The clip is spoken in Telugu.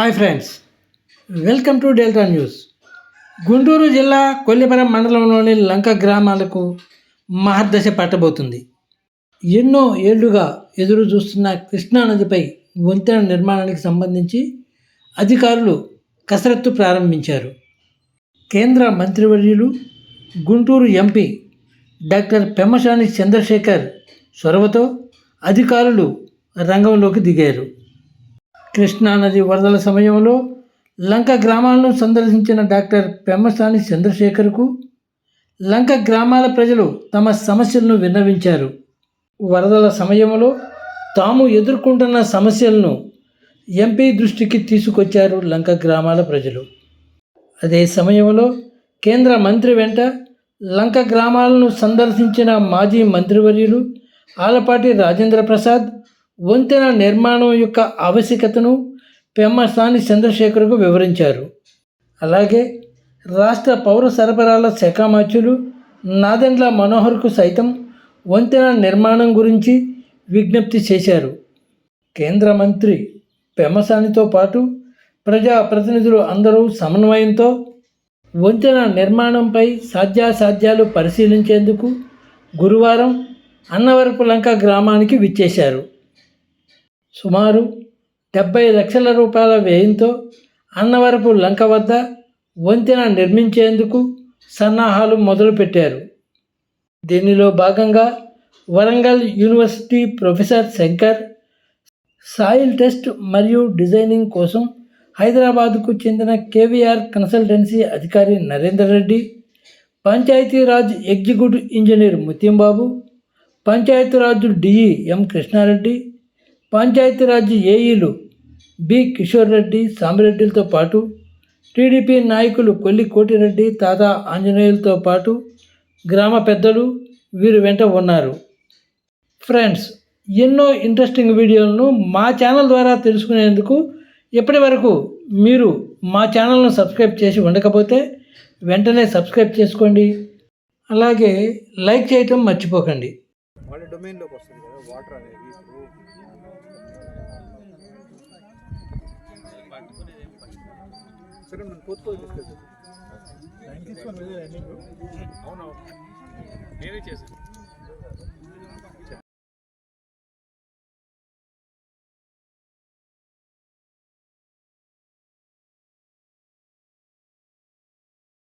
Hi friends welcome to Delta News. Guntur జిల్లా కొల్లిపురం మండలంలోని లంక గ్రామాలకు మహర్దశ పట్టబోతుంది. ఎన్నో ఏళ్ళుగా ఎదురు చూస్తున్న కృష్ణానదిపై వంతెన నిర్మాణానికి సంబంధించి అధికారులు కసరత్తు ప్రారంభించారు. కేంద్ర మంత్రివర్యులు గుంటూరు ఎంపీ డాక్టర్ పెమ్మసాని చంద్రశేఖర్ చొరవతో అధికారులు రంగంలోకి దిగారు. కృష్ణానది వరదల సమయంలో లంక గ్రామాలను సందర్శించిన డాక్టర్ పెమ్మసాని చంద్రశేఖర్కు లంక గ్రామాల ప్రజలు తమ సమస్యలను విన్నవించారు. వరదల సమయంలో తాము ఎదుర్కొంటున్న సమస్యలను ఎంపీ దృష్టికి తీసుకొచ్చారు లంక గ్రామాల ప్రజలు. అదే సమయంలో కేంద్ర మంత్రి వెంట లంక గ్రామాలను సందర్శించిన మాజీ మంత్రివర్యులు ఆలపాటి రాజేంద్ర ప్రసాద్ వంతెన నిర్మాణం యొక్క ఆవశ్యకతను పెమ్మసాని చంద్రశేఖర్కు వివరించారు. అలాగే రాష్ట్ర పౌర సరఫరాల శాఖ మంత్రులు నాదెండ్ల మనోహర్కు సైతం వంతెన నిర్మాణం గురించి విజ్ఞప్తి చేశారు. కేంద్ర మంత్రి పెమ్మసానితో పాటు ప్రజా ప్రతినిధులు అందరూ సమన్వయంతో వంతెన నిర్మాణంపై సాధ్యాసాధ్యాలు పరిశీలించేందుకు గురువారం అన్నవరపు లంక గ్రామానికి విచ్చేశారు. సుమారు డెబ్బై లక్షల రూపాయల వ్యయంతో అన్నవరపు లంక వద్ద వంతెన నిర్మించేందుకు సన్నాహాలు మొదలుపెట్టారు. దీనిలో భాగంగా Warangal university professor Shankar soil test మరియు డిజైనింగ్ కోసం హైదరాబాద్కు చెందిన కేవీఆర్ కన్సల్టెన్సీ అధికారి Narender Reddy Panchayat Raj executive engineer Mutyambabu Panchayat Raj DE M Krishna Reddy Panchayat Raj ఏఈలు B Kishore Reddy సామిరెడ్డిలతో పాటు టీడీపీ నాయకులు కొల్లి కోటిరెడ్డి తాదా ఆంజనేయులతో పాటు గ్రామ పెద్దలు వీరు వెంట ఉన్నారు. ఫ్రెండ్స్ ఎన్నో ఇంట్రెస్టింగ్ వీడియోలను మా ఛానల్ ద్వారా తెలుసుకునేందుకు ఇప్పటి వరకు మీరు మా ఛానల్ను సబ్స్క్రైబ్ చేసి ఉండకపోతే వెంటనే సబ్స్క్రైబ్ చేసుకోండి. అలాగే లైక్ చేయటం మర్చిపోకండి. వాళ్ళ డొమైన్లోకి వస్తుంది కదా వాటర్ అనేది ఇప్పుడు. సరే మనం పోతు డిస్కస్ అవునవును. నేనే చేశాను.